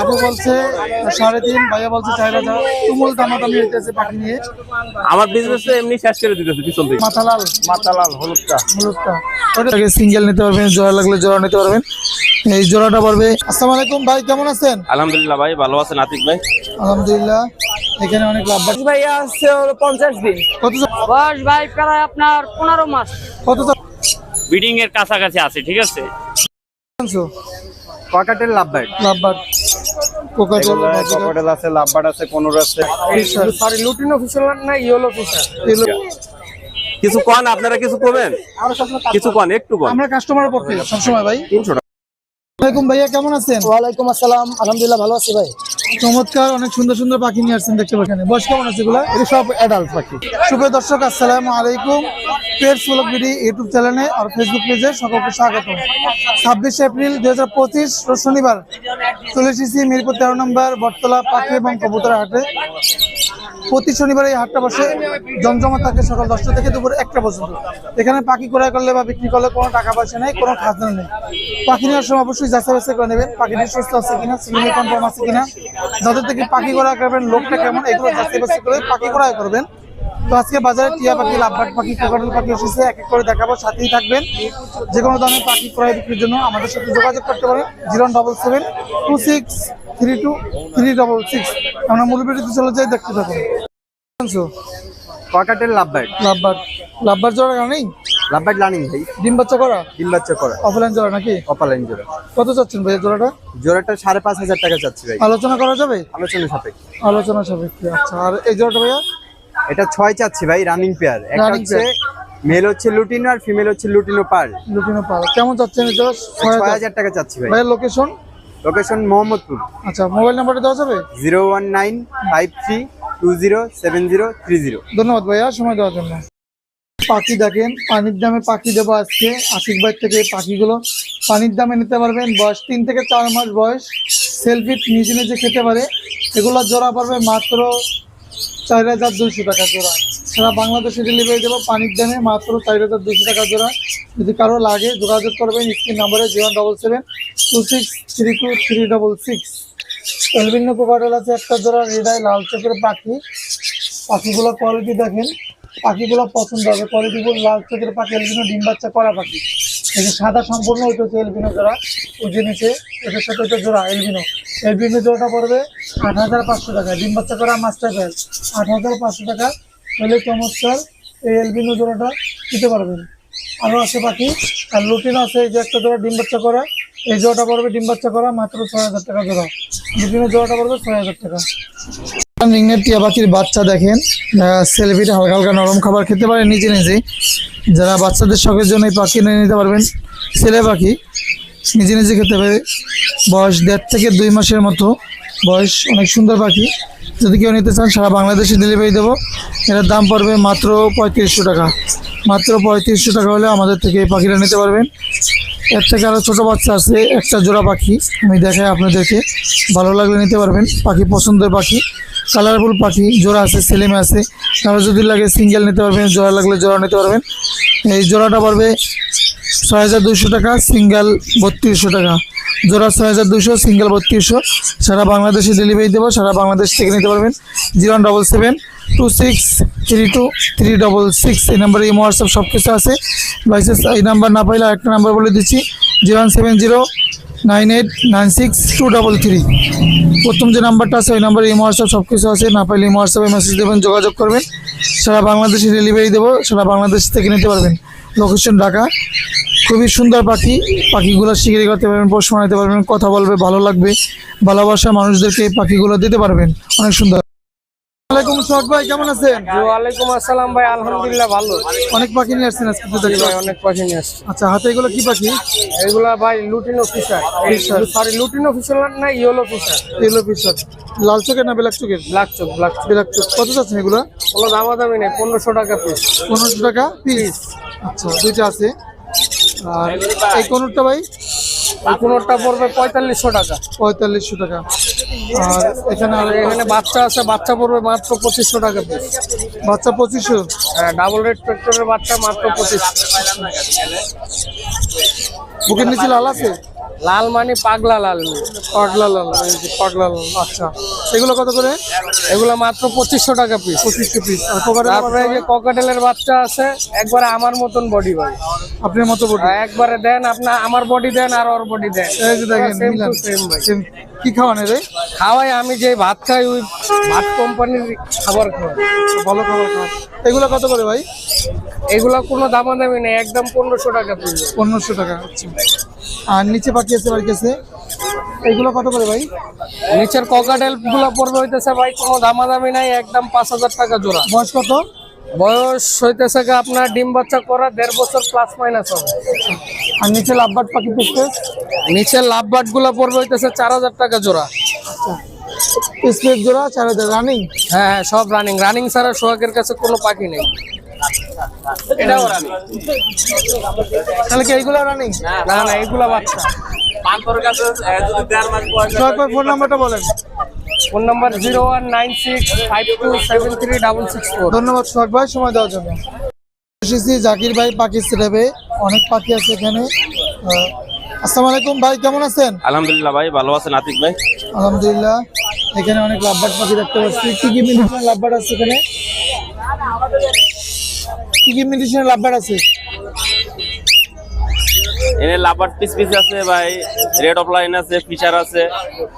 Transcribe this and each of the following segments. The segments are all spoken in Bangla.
আপু বলছে সাড়ে তিন ভাইয়া বলছে চার হাজার। তুমুল দামাদামি হইতেছে পাখি নিয়ে। আমার বিজনেস এমনি শেষ করে দিতেছে পিছন থেকে। মাথালাল। মাতালাল হলুদটা। হলুদটা। সিঙ্গেল নিতে পারবেন জোড়া লাগলে জোড়া নিতে পারবেন। এই জোড়াটা আসসালামু আলাইকুম ভাই কেমন আছেন? আলহামদুলিল্লাহ ভাই ভালো আছেন আতিক ভাই? আলহামদুলিল্লাহ এখানে অনেক লাভ। ভাইয়া আছে হলো পঞ্চাশ দিন। কত বয়স ভাই প্রায় আপনার পনেরো মাস। কত বিডিং এর কাছাকাছি আছে ঠিক আছে? Cockatiel lovebird lovebird cockatiel cockatiel আছে লাভবার্ড আছে কোনর আছে। সরি লুটিনো ফিশার না ইয়েলো ফিশার। কিছু কন আপনারা কিছু করবেন? কিছু কন একটু কন। আমরা কাস্টমারের পক্ষে সবসময় ভাই। তিনশো টাকা। ওয়ালাইকুম ভাইয়া কেমন আছেন? ওয়ালাইকুম আসসালাম আলহামদুলিল্লাহ ভালো আছি ভাই। চমৎকার অনেক সুন্দর সুন্দর পাখি নিয়ে আসছেন দেখতে পাচ্ছেন। বয়স কেমন আছে এগুলো? এটা সব অ্যাডাল্ট পাখি। শুভ দর্শক আসসালামু আলাইকুম। পেটস ব্লগ বিডি ইউটিউব চ্যানেলে আর ফেসবুক পেজে সকলকে স্বাগত। ছাব্বিশে এপ্রিল দুই হাজার পঁচিশ শনিবার চলে এসেছি মিরপুর তেরো নম্বর বটতলা পাখি এবং কবুতর হাটে প্রতি শনিবার এই হাটটা বসে জমজমা থাকে সকাল দশটা থেকে দুপুর একটা পর্যন্ত। এখানে পাখি ক্রয় করলে বা বিক্রি করলে কোনো টাকা পয়সা নেই, কোনো খাজনা নেই। পাখি নেওয়ার সময় অবশ্যই যাচাই করে নেবেন পাখিটি সুস্থ আছে কিনা সিলিমি কনফার্ম আছে কিনা যাদের থেকে পাখি ক্রয় করবেন, লোকটা কেমন, এগুলো যাচাই বাছাই করে পাখি ক্রয় করবেন। তো আজকে বাজারে টিয়া পাখি লাভবাট পাখি কোকাটেল পাখি এসেছে এক এক করে দেখাবো সাথেই থাকবেন। যে কোনো দামে পাখি ক্রয় বিক্রির জন্য আমাদের সাথে যোগাযোগ করতে পারেন zero double seven two six three two three double six. আমরা মূল ভিডিওতে চলে যাই দেখতে থাকুন? ককাটেল লাভবার্ড লাভবার লাভবার জোড়া নেই? লাভবার্ড লার্নিং ভাই। ডিম বাচ্চা করা? ডিম বাচ্চা করা। অফলাইন জোড়া নাকি? অপালাইন জোড়া। কত চাচ্ছেন ভাই জোড়াটা? জোড়াটা সাড়ে পাঁচ হাজার টাকা চাচ্ছি ভাই। আলোচনা করা যাবে? আলোচনা সাপেক্ষে। আলোচনা সাপেক্ষে। আচ্ছা আর এই জোড়াটা ভাইয়া? এটা ছয় চাচ্ছি ভাই রানিং পেয়ার একটা হচ্ছে মেল হচ্ছে লুটিনো আর ফিমেল হচ্ছে লুটিনো পার লুটিনো পাল কেমন চাচ্ছেন হাজার হাজার টাকা চাচ্ছি ভাই। ভাইয়ের লোকেশন লোকেশন মোহাম্মদপুর। আচ্ছা মোবাইল নাম্বারটা দেওয়া যাবে? Zero one nine five three two zero seven zero three zero ধন্যবাদ ভাইয়া সময় দেওয়ার জন্য। পাখি দেখেন পানির দামে পাখি দেবো আজকে। আশিক ভাই থেকে পাখিগুলো পানির দামে নিতে পারবেন। বয়স তিন থেকে চার মাস বয়স। সেলফি নিজে নিজে খেতে পারে। এগুলো জোড়া পারবে মাত্র চার হাজার দুইশো টাকা জোড়া। সারা বাংলাদেশে ডেলিভারি দেবো পানির দামে মাত্র চার হাজার দুইশো টাকা জোড়া। যদি কারও লাগে যোগাযোগ করবেন, স্ক্রিন নাম্বারে zero double seven two six three two three double six. Albino cockatiel আছে, একটা জোড়া হৃদয় লাল চোখের পাখি। পাখিগুলো কোয়ালিটি দেখেন, পাখিগুলো পছন্দ হবে। কোয়ালিটিগুলো লাল চোখের পাখি এলবিনো ডিম বাচ্চা করা পাখি। এই যে সাদা সম্পূর্ণ ওইটা হচ্ছে এলবিনো জোড়া উঠে নিচে, এটার সাথে ওইটা জোড়া, এলবিনো। এলবিনো জোড়াটা পড়বে আট হাজার পাঁচশো টাকা। ডিম বাচ্চা করা মাস্টার প্যাল আট হাজার পাঁচশো টাকা হলে চমৎকার এই এলবিনো জোড়াটা দিতে পারবেন। আরও আছে পাখি আর লুটিন আছে, এই যে একটা জোড়া ডিম বাচ্চা করা। এই জোড়াটা পড়বে ডিম বাচ্চা করা, মাত্র ছয় হাজার টাকা জোড়া। লুটিনের জোড়াটা পড়বে ছয় হাজার টাকা। রিংনেট টিয়া পাখির বাচ্চা দেখেন সেলফিটা হালকা হালকা নরম খাবার খেতে পারে, নিজে নিজে। যারা বাচ্চাদের শখের জন্য এই পাখি নিয়ে নিতে পারবেন, ছেলে পাখি, নিজে নিজে খেতে পারে। বয়স দেড় থেকে দুই মাসের মতো, বয়স অনেক সুন্দর পাখি। যদি কেউ নিতে চান, সারা বাংলাদেশে ডেলিভারি দেবো। এটার দাম পড়বে মাত্র পঁয়ত্রিশশো টাকা। মাত্র পঁয়ত্রিশশো টাকা হলে আমাদের থেকে এই পাখিটা নিতে পারবেন। এর থেকে আরও ছোটো বাচ্চা আছে, একটা জোড়া পাখি। আমি দেখাই আপনাদেরকে। ভালো লাগলে নিতে পারবেন। পাখি পছন্দের পাখি। কালারফুল পাখি, জোড়া আছে, সেলিমে আছে। কারও যদি লাগে সিঙ্গেল নিতে পারবেন, জোড়া লাগলে জোড়া নিতে পারবেন। এই জোড়াটা পারবে ছয় হাজার দুশো টাকা সিঙ্গেল বত্রিশশো টাকা। জোড়া ছয় হাজার দুশো সিঙ্গেল বত্রিশশো। সারা বাংলাদেশে ডেলিভারি দেবো, সারা বাংলাদেশ থেকে নিতে পারবেন। Zero double seven two six three two three double six এই নাম্বারে ইমো হোয়াটসঅ্যাপ সব কিছু আছে। লাইসেন্স এই নাম্বার না পাইলে আরেকটা নাম্বার বলে দিচ্ছি zero one seven zero nine eight nine six two double three প্রথম যে নাম্বারটা আছে, ওই নাম্বারে ইমো হোয়াটসঅ্যাপ সব কিছু আছে, না পাইলে ইমো হোয়াটসঅ্যাপে মেসেজ দেবেন, যোগাযোগ করবেন। সারা বাংলাদেশে ডেলিভারি দেবো, সারা বাংলাদেশ থেকে নিতে পারবেন। লোকেশন ঢাকা। খুবই সুন্দর পাখি, পাখিগুলো শিকারি করতে পারবেন, পোষ মানাতে পারবেন, কথা বলবে, ভালো লাগবে, ভালোবাসা মানুষদেরকে পাখিগুলো দিতে পারবেন। অনেক সুন্দর। ওয়ালাইকুম সোহাগ ভাই কেমন আছেন? ওয়ালাইকুম আসসালাম ভাই আলহামদুলিল্লাহ ভালো। অনেক পাখি নিয়ে আসছেন আজকে তো দেখতে ভাই অনেক পাখি নিয়ে আসছে। আচ্ছা হাতে এগুলো কি পাখি? এগুলা ভাই lutino fisher Fisher. Sorry lutino fisher না ইয়েলো ফিশার পিসার লাল চোখের না ব্ল্যাক চোখের? ব্ল্যাক চোখ ব্ল্যাক চোখ। ব্ল্যাক চোখ। কত চাচ্ছেন এগুলো? কোনো দামাদামি নেই পনেরোশো টাকা পিস পনেরোশো টাকা পিস আচ্ছা দুইটা আছে। আর এই কোনটা ভাই? কোনোটা পড়বে পঁয়তাল্লিশশো টাকা। পঁয়তাল্লিশশো টাকা। আর এখানে এখানে বাচ্চা আছে বাচ্চা পড়বে মাত্র পঁচিশশো টাকা পিস বাচ্চা পঁচিশশো? হ্যাঁ ডাবল রেড পেট্রোলের বাচ্চা মাত্র পঁচিশশো। বুকের নিচে লাল আছে? লাল মানে পাগলা লাল পাগলা লাল পাগলা লাল আচ্ছা। এগুলো কত করে? এগুলো মাত্র পঁচিশশো টাকা পিস পঁচিশটা পিস তারপরে যে ককাটেলের বাচ্চা আছে একবারে আমার মতন বডি ভাই। আপনার মতো বটি আর একবারে দেন আপনার আমার বডি দেন আর ওর বডি দেন। কি খাওয়ান রে খাওয়াই আমি যে ভাত খাই ওই ভাত কোম্পানির খাবার খাওয়াই। ভালো খাবার খাওয়ান। এগুলো কত করে ভাই? এগুলো কোনো দামাদামি নেই একদম পনেরোশো টাকা পিস পনেরোশো টাকা আচ্ছা। আর নিচে বাকি আছে বাড়ি কাছে এগুলো কত করে ভাই? নিচের ককাটেলগুলো পড়বে হইতেছে ভাই কোনো দামাদামি নাই একদম পাঁচ হাজার টাকা জোড়া। বয়স কত? বয়স হইতেছে আপনার ডিম বাচ্চা করা দেড় বছর প্লাস মাইনাস হবে। আর নিচে লাভবাট পাখি পিসেস নিচের লাভ বাটগুলো পড়বে হইতেছে চার হাজার টাকা জোড়া। স্পেস জোড়া চার হাজার রানিং হ্যাঁ হ্যাঁ সব রানিং রানিং ছাড়া সোহাগের কাছে কোনো পাখি নেই। এটাও রানিং তাহলে কি এইগুলো রানিং না না এগুলা বাচ্চা। পাঁচশোর কাছে যদি দেড় মাস বয়স সোহাগ ফোন নাম্বারটা বলেন। Phone number zero one nine six five two seven three double six four. ধন্যবাদ সোহাগ ভাই সময় দেওয়ার জন্য। এসেছি জাকির ভাই পাখি সেটাবে অনেক পাখি আছে এখানে। আহ, আসসালামু আলাইকুম ভাই কেমন আছেন? আলহামদুলিল্লাহ ভাই ভালো আছেন আতিক ভাই? আলহামদুলিল্লাহ এখানে অনেক লাভবাট পাখি দেখতে পাচ্ছি। কি কি মিলিশনের লাভবাট আছে এখানে? কি কি মিলিশনের লাভবার আছে। এনে লাভার পিস পিস আছে ভাই রেড অফ লাইন আছে ফিচার আছে।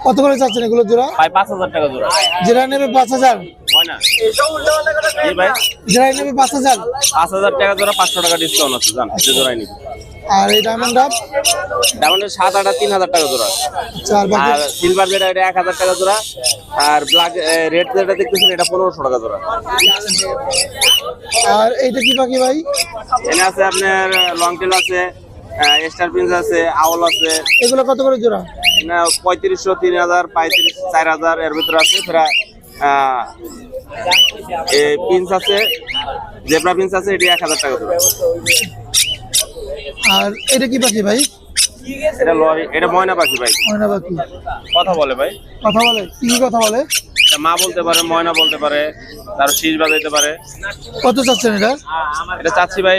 কত করে চাচ্ছেন এগুলো জোড়া? ভাই পাঁচ হাজার টাকা জোড়া। জোড়া নেবে পাঁচ হাজার? হয় না। এই ভাই জোড়া নেবে পাঁচ হাজার? পাঁচ হাজার টাকা জোড়া পাঁচশো টাকা ডিসকাউন্ট আছে জান যে জোড়াই নিবি। আর এই ডায়মন্ড ডায়মন্ডের সাত আটা তিন হাজার টাকা জোড়া। বাকি? আর সিলভার যেটা এটা এক হাজার টাকা জোড়া। আর ব্ল্যাক রেড যেটা দেখতেছেন এটা পনেরোশো টাকা জোড়া। আর এইটা কি পাখি ভাই? এনে আছে আপনার লং টেল আছে স্টার প্রিন্স আছে আউল আছে। এগুলো কত করে জোড়া? এনে পঁয়ত্রিশশো তিন হাজার পঁয়ত্রিশ চার হাজার এর ভিতরে আছে। প্রায় পিন্স আছে জেব্রা পিন্স আছে এটি এক হাজার টাকা জোড়া। আর এটা কি পাখি ভাই? এটা লরি এটা ময়না পাখি ভাই। ময়না পাখি। কথা বলে ভাই। কথা বলে? কি কথা বলে? মা বলতে পারে ময়না বলতে পারে তার শীষ বাজাইতে পারে। কত চাচ্ছেন এটা? এটা চাচ্ছি ভাই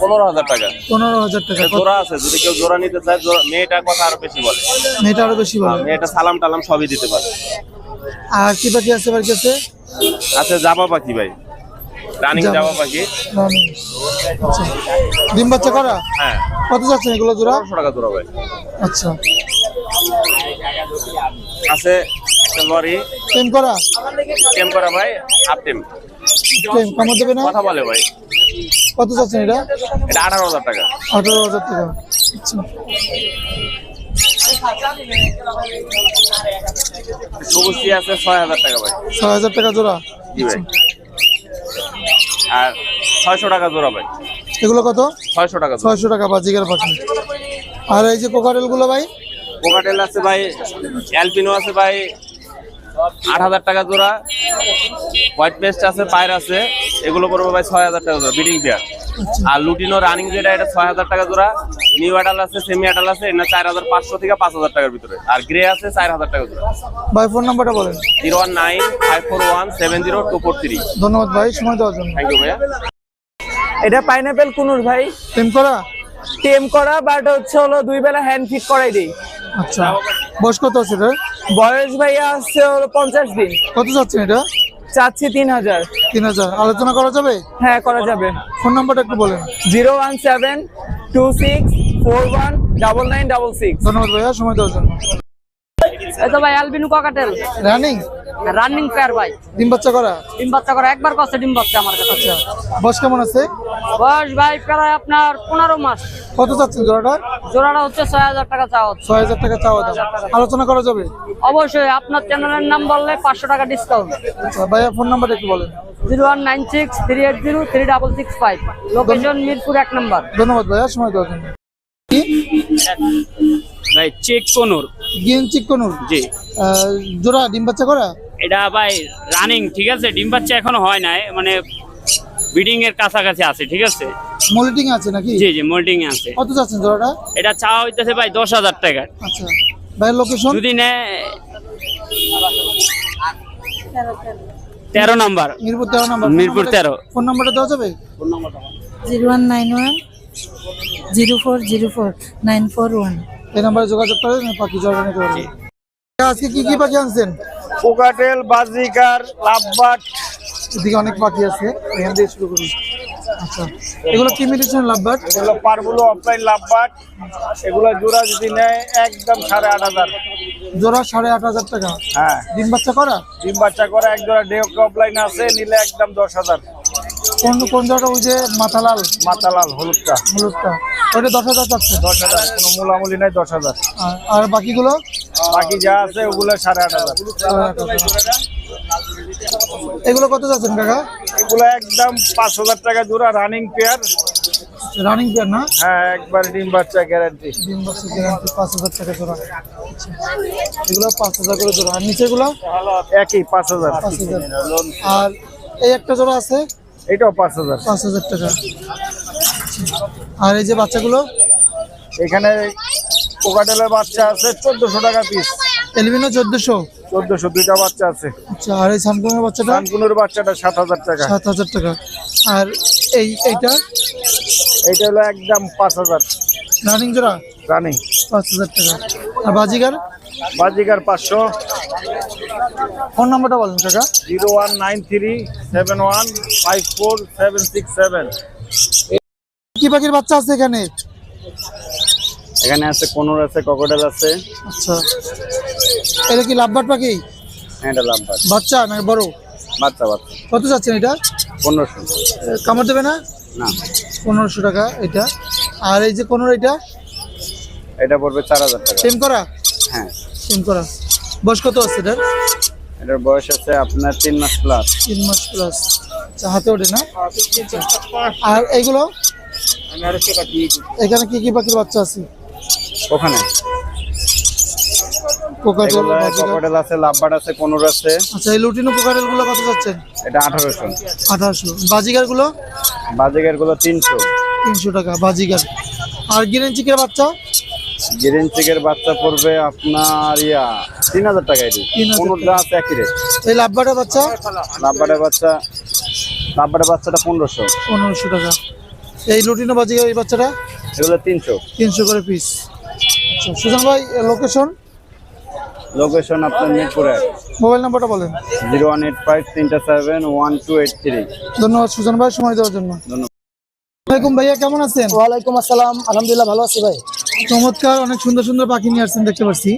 পনেরো হাজার টাকা। পনেরো হাজার টাকা। জোড়া আছে যদি কেউ জোড়া নিতে চায় কথা আরও বেশি বলে। মেয়েটা আরও বেশি বলে? মেয়েটা সালাম টালাম সবই দিতে পারে। আর কি পাখি আছে বাড়ির কাছে? আছে জাবা পাখি ভাই। রানিং। জাবা পাখি আচ্ছা। ডিম বাচ্চা করা? হ্যাঁ। কত চাচ্ছেন এগুলো জোড়া? পনেরোশো টাকা জোড়া ভাই। আচ্ছা। আছে একটা লরি। টেম করা? টেম করা ভাই হাফ টেম টেম কামড় দেবে না? কথা বলে ভাই। কত চাচ্ছেন এটা? এটা আঠারো হাজার টাকা। আঠারো হাজার টাকা। আচ্ছা। সবুজ আছে ছয় হাজার টাকা ভাই। ছয় হাজার টাকা জোড়া? জি ভাই। আর ছয়শো টাকা জোড়া ভাই। এগুলো কত? ছয়শো টাকা ছয়শো টাকা বাজিকার পাখি। আর এই যে কোকাটেলগুলো ভাই? কোকাটেল আছে ভাই অ্যালপিনো আছে ভাই আট হাজার টাকা জোড়া। হোয়াইট পেস্ট আছে পায়ের আছে। এগুলো পড়বে ভাই ছয় হাজার টাকা জোড়া বিডিং পেয়ার। আর লুটিনো রানিং যেটা এটা ছয় হাজার টাকা জোড়া। নিউ অ্যাডাল আছে সেমি অ্যাডাল আছে এটা চার হাজার পাঁচশো থেকে পাঁচ হাজার টাকার ভিতরে। আর গ্রে আছে চার হাজার টাকা জোড়া। ভাই ফোন নাম্বারটা বলেন। Zero one nine five four one seven zero two four three. ধন্যবাদ ভাই সময় দেওয়ার জন্য। থ্যাংক ইউ ভাইয়া। এটা পাইনাপেল কুনুর ভাই। টেম করা? টেম করা বাট হচ্ছে হলো দুই বেলা হ্যান্ড ফিট করাই দিই। আচ্ছা। বয়স কত আছে এটা? বয়স ভাইয়া আসছে হলো পঞ্চাশ দিন। কত চাচ্ছেন এটা? চাচ্ছি তিন হাজার। তিন হাজার। আলোচনা করা যাবে? হ্যাঁ করা যাবে। ফোন নাম্বারটা একটু বলেন। Zero one seven two six four one double nine double six. ধন্যবাদ ভাইয়া সময় দেওয়ার জন্য। এই তো ভাই albino cockatiel. Running? Running pair ভাই। ডিম বাচ্চা করা? ডিম বাচ্চা করে একবার কষ্ট ডিম বাচ্চা আমার কাছে। আচ্ছা বয়স কেমন আছে? বয়স ভাই প্রায় আপনার পনেরো মাস। কত চাচ্ছেন জোড়াটা? জোড়াটা হচ্ছে ছয় হাজার টাকা চাওয়া হচ্ছে। ছয় হাজার টাকা চাওয়া দাম। আলোচনা করা যাবে? অবশ্যই আপনার চ্যানেলের নাম বললে পাঁচশো টাকা ডিসকাউন্ট আচ্ছা ভাইয়া ফোন নাম্বারটা একটু বলেন। Zero one nine six three eight zero three double six five. Location Mirpur এক নম্বর। ধন্যবাদ ভাইয়া সময় দেওয়ার জন্য। ভাই চেক কোনোর। গিয়েন চিকনুর জি। জোড়া ডিম বাচ্চা করা? এটা ভাই রানিং ঠিক আছে? ডিম বাচ্চা এখনও হয় নাই মানে ব্রিডিং এর কাছাকাছি আছে ঠিক আছে? মলিটিং আছে নাকি? জি জি মোল্ডিং আছে। কত চাচ্ছেন জোড়াটা? এটা চাওয়া হইতেছে ভাই দশ হাজার টাকা। আচ্ছা। ভাইয়ের লোকেশন যদি নেয় তেরো নাম্বার। মিরপুর তেরো নাম্বার। মিরপুর 13 ফোন নাম্বারটা দেওয়া যাবে? Zero one nine one zero four zero four nine four one. এই নাম্বারে যোগাযোগ করেন পাখি জোড়া নিতে পারবেন আজকে কি কি পাখি আনছেন? বাজিকার লাভবাট। এদিকে অনেক পাখি আছে এখান শুরু করি। আচ্ছা এগুলো কি মিলিয়েছেন লাভবাট? এগুলো পারগুলো অফলাইন লাভবাট। এগুলো জোড়া যদি নেয় একদম সাড়ে আট হাজার। জোড়া সাড়ে আট হাজার টাকা। হ্যাঁ। ডিম বাচ্চা করা? ডিম বাচ্চা করে এক জোড়া ডে অফলাইন আছে নিলে একদম দশ হাজার। কোন কোন জোড়াটা ওই যে মাথালাল হলুদটা। হলুদটা। ওইটা দশ হাজার চাচ্ছে দশ হাজার কোনো মূলামূলি নাই দশ হাজার। আর- বাকিগুলো? বাকি যা আছে ওগুলো সাড়ে আট হাজার। এগুলো কত যাচ্ছেন কাকা? এগুলো একদম পাঁচ হাজার টাকা জোড়া রানিং পেয়ার রানিং পেয়ার না? হ্যাঁ একবার ডিম বাচ্চা গ্যারান্টি ডিম বাচ্চা গ্যারান্টি পাঁচ হাজার টাকা জোড়া। এগুলো পাঁচ হাজার করে জোড়া। আর নিচেগুলো? একই পাঁচ হাজার। পাঁচ হাজার। আর এই একটা জোড়া আছে? এটাও পাঁচ হাজার। পাঁচ হাজার টাকা। আর এই যে বাচ্চাগুলো? এখানে কোকাটেলের বাচ্চা আছে চোদ্দশো টাকা পিস এলবিনো চোদ্দশো? চোদ্দশো দুইটা বাচ্চা আছে। আচ্ছা আর এই সানকুনের বাচ্চাটা? কানকুনুর বাচ্চাটা সাত হাজার টাকা। সাত হাজার টাকা। আর এই এইটা? এইটা হলো একদম পাঁচ হাজার। রানিং জোড়া? রানিং পাঁচ হাজার টাকা। আর বাজিগার? বাজিকার পাঁচশো। ফোন নাম্বারটা বলেন কাকা। Zero one nine three seven one five four seven six seven. পাখির বাচ্চা আছে এখানে? এখানে আছে কোনোর আছে ককটেল আছে। আচ্ছা। এটা কি লাভবাট পাখি হ্যাঁ এটা লাভবাট বাচ্চা না বড়? বাচ্চা বাচ্চা। কত চাচ্ছেন এটা? পনেরোশো। কামড় দেবে না? না। পনেরোশো টাকা এটা। আর এই যে কোনো এটা? এটা পড়বে চার হাজার টাকা। সেম করা? হ্যাঁ। সেম করা। বয়স কত আছে এটার? এটার বয়স আছে আপনার তিন মাস প্লাস তিন মাস প্লাস আচ্ছা হাতে ওঠে না? আর এইগুলো? এখানে কি কি পাখির বাচ্চা আছে? ওখানে। কোকাটেল আছে আছে কোনোর আছে। আচ্ছা এই লুটিনো কোকাটেলগুলো কত যাচ্ছেন এটা বাজিগারগুলো গুলো টাকা বাজিগার। আর গিরেন চিকের বাচ্চা? গ্রিন চিকের বাচ্চা পড়বে আপনার ইয়া তিন হাজার টাকা এটি 3,000 কোনোটা আছে একই রেট এই বাচ্চা? বাচ্চা বাচ্চাটা পনেরোশো। পনেরোশো টাকা। এই লুটিনো বাজিগার এই বাচ্চাটা? এগুলো তিনশো। তিনশো করে পিস আচ্ছা সুজন ভাই লোকেশন লোকেশন আপনার মিরপুরে। মোবাইল নাম্বারটা বলেন। জিরো ওয়ান এইট ফাইভ তিনটা seven one two eight three. ধন্যবাদ সুজন ভাই সময় দেওয়ার জন্য। ধন্যবাদ। ওয়ালাইকুম ভাইয়া কেমন আছেন? ওয়ালাইকুম আসসালাম আলহামদুলিল্লাহ ভালো আছি ভাই। চমৎকার অনেক সুন্দর সুন্দর পাখি নিয়ে আসছেন দেখতে পাচ্ছি।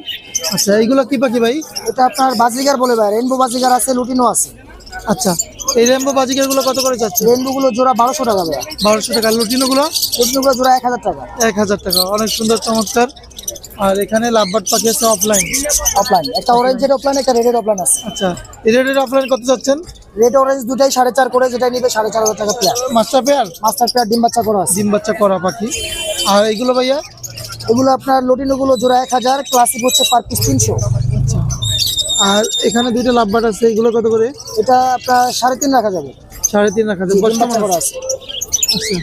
আচ্ছা এইগুলো কি পাখি ভাই? এটা আপনার বাজিগার বলে ভাই রেনবো বাজিগার আছে লুটিনো আছে। আচ্ছা এই রেমবো বাজিকারগুলো কত করে যাচ্ছে? রেনবো গুলো জোড়া বারোশো টাকা বারোশো টাকা। লুটিনো গুলো? লুটিনো গুলো জোড়া এক হাজার টাকা। এক হাজার টাকা। অনেক সুন্দর চমৎকার। আর এখানে লাভবাট পাখি আছে অফলাইন অফলাইন একটা অরেঞ্জের অফলাইন একটা রেডের অফলাইন আছে। আচ্ছা। রেডের অফলাইন কত যাচ্ছেন? রেড অরেঞ্জ দুটাই সাড়ে চার করে যেটা নিবে সাড়ে চার হাজার টাকা pair master pair master pair ডিম বাচ্চা করা ডিম বাচ্চা করা পাখি। আর এইগুলো ভাইয়া? এগুলো আপনার লটিনো গুলো জোড়া এক হাজার ক্লাসিক হচ্ছে পার পিস তিনশো। আর এখানে দুইটা লাভবাট আছে এগুলো কত করে? এটা আপনার সাড়ে তিন রাখা যাবে। সাড়ে তিন রাখা যাবে বাচ্চা করা আছে। আচ্ছা।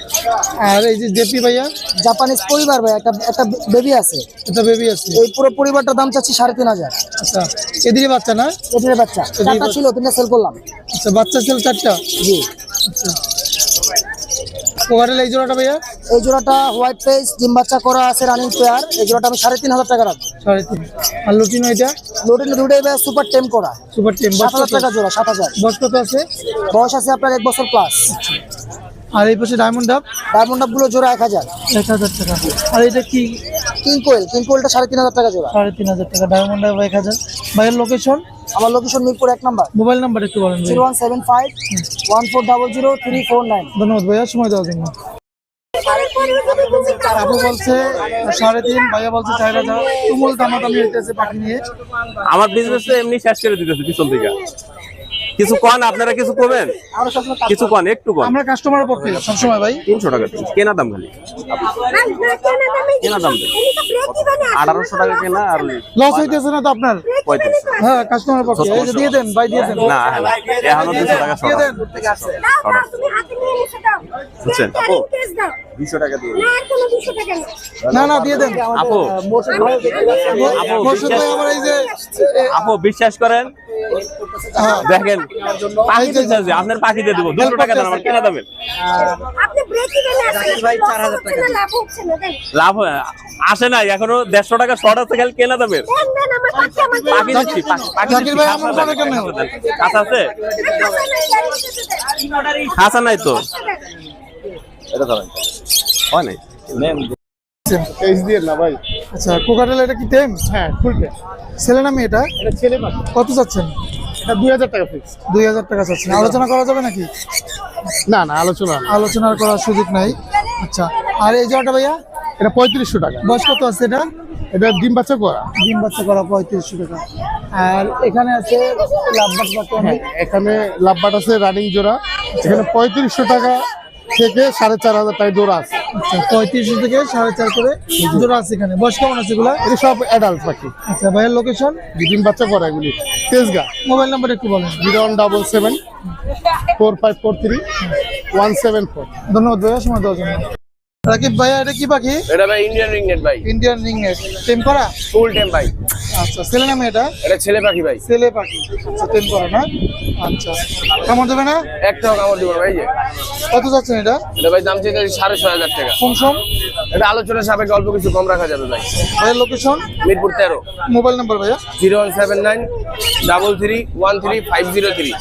আর এই যে জেপি ভাইয়া? জাপানিজ পরিবার ভাই একটা একটা বেবি আছে। এটা বেবি আছে। এই পুরো পরিবারটার দাম চাচ্ছি সাড়ে তিন হাজার। আচ্ছা। এদিকে বাচ্চা না? এটির বাচ্চা। চারটা ছিল তিনটা সেল করলাম। আচ্ছা বাচ্চা ছিল চারটা? জি। আচ্ছা। কোকারেল এই জোড়াটা ভাইয়া? এই জোড়াটা হোয়াইট ফেস ডিম বাচ্চা করা আছে রানিং পেয়ার এই জোড়াটা আমি সাড়ে তিন হাজার টাকা রাখব। সাড়ে তিন। আর লুটিনো এটা? লোডিং দুটাই ভাই সুপার টেম করা। সুপার টেম সাত হাজার টাকা জোড়া সাত হাজার। বয়স কত আছে? বয়স আছে আপনার এক বছর প্লাস আর এই পাশে ডায়মন্ড ডাব ডায়মন্ড ডাবগুলো জোড়া এক হাজার। এক হাজার টাকা। আর এটা কি? কিং কোয়েল কিং কোয়েলটা সাড়ে তিন হাজার টাকা জোড়া। সাড়ে তিন হাজার টাকা ডায়মন্ড ডাব এক হাজার। ভাইয়ের লোকেশন আমার লোকেশন মিরপুর এক নাম্বার। মোবাইল নাম্বার একটু বলেন। Zero one seven five one four double zero three four nine ধন্যবাদ ভাইয়া সময় দেওয়ার জন্য। বলছে, সাড়ে তিন বলছে তুমুল পাখি নিয়ে। আমার বিজনেস এমনি শেষ করে দিতেছে পিছন থেকে। কিছু কন আপনারা কিছু করবেন কিছু কন একটু কন। আমরা কাস্টমারের পক্ষে সবসময় ভাই। তিনশো টাকা কেনা দাম খালি। কেনা দাম আঠারোশো টাকা কেনা আর লস হইতেছে না তো আপনার? পঁয়ত্রিশ হ্যাঁ কাস্টমারের পক্ষে এই যে দিয়ে দেন ভাই দিয়ে দেন। না হ্যাঁ, এখনও দুশো টাকা দিয়ে দেন। বুঝছেন? আপু দুশো টাকা দিয়ে দিন। না না। দিয়ে দেন। আপু মোর্শেদ ভাই আমার এই যে আপু বিশ্বাস করেন? হ্যাঁ। দেখেন আপনার পাখি দিয়ে দেবো দুশো টাকা দেন আমার কেনা দেবেন। আপনি ব্রেক ইভেনে ভাই 4000 টাকা লাভ হচ্ছে না দেন। লাভ হয়- আসে নাই এখনও দেড়শো টাকা শর্ট আছে খালি কেনা দেবেন। দেন দেন আমার পাখি দিচ্ছি পাখি- আছে? খাঁচা নাই তো? এটা ধরেন। হয় নাই? এইচ দিয়ে না ভাই। আচ্ছা কোকাটেল এটা কি টেম হ্যাঁ ফুল পে ছেলে না মেয়েটা এটা? ছেলে কত চাচ্ছেন? এটা দুই হাজার টাকা ফিক্স দুই হাজার টাকা চাচ্ছেন। আলোচনা করা যাবে নাকি? না না আলোচনা। করার সুযোগ নাই। আচ্ছা আর এই জোড়াটা ভাইয়া? এটা পঁয়ত্রিশশো টাকা। বয়স কত আছে এটা? এটা ডিম বাচ্চা করা। ডিম বাচ্চা করা পঁয়ত্রিশশো টাকা। আর এখানে আছে লাভবাট হ্যাঁ এখানে লাভবাট আছে রানিং জোড়া। এখানে পঁয়ত্রিশশো টাকা থেকে সাড়ে চার হাজার টাকা জোড়া আছে। পঁয়ত্রিশ পঁয়ত্রিশশো থেকে সাড়ে চার করে জোড়া আছে এখানে। বয়স কেমন আছে এগুলো? এটা সব অ্যাডাল্ট পাখি। আচ্ছা ভাইয়ের লোকেশন ডিম বাচ্চা করা এগুলি। তেজগা। মোবাইল নাম্বার একটু বলেন। Zero one double seven four five four three one seven four ধন্যবাদ ভাইয়া সময় দেওয়ার জন্য। রাকিব ভাইয়া এটা কি পাখি? এটা ভাই ইন্ডিয়ান রিংনেট ভাই। ইন্ডিয়ান রিংনেট টেম করা? ফুল টাইম ভাই। আচ্ছা ছেলে নামে এটা? এটা ছেলে পাখি ভাই। ছেলে পাখি। আচ্ছা টেম করা না? আচ্ছা। কেমন দেবে না? একটাও কামড় দিব ভাই যে। কত যাচ্ছেন এটা? এটা ভাই দাম চেয়ে সাড়ে ছয় হাজার টাকা। কম সম? এটা আলোচনা সাপেক্ষে অল্প কিছু কম রাখা যাবে ভাই। ভাইয়ের লোকেশন মিরপুর তেরো। মোবাইল নাম্বার ভাইয়া। Zero one seven nine double three one three five zero three.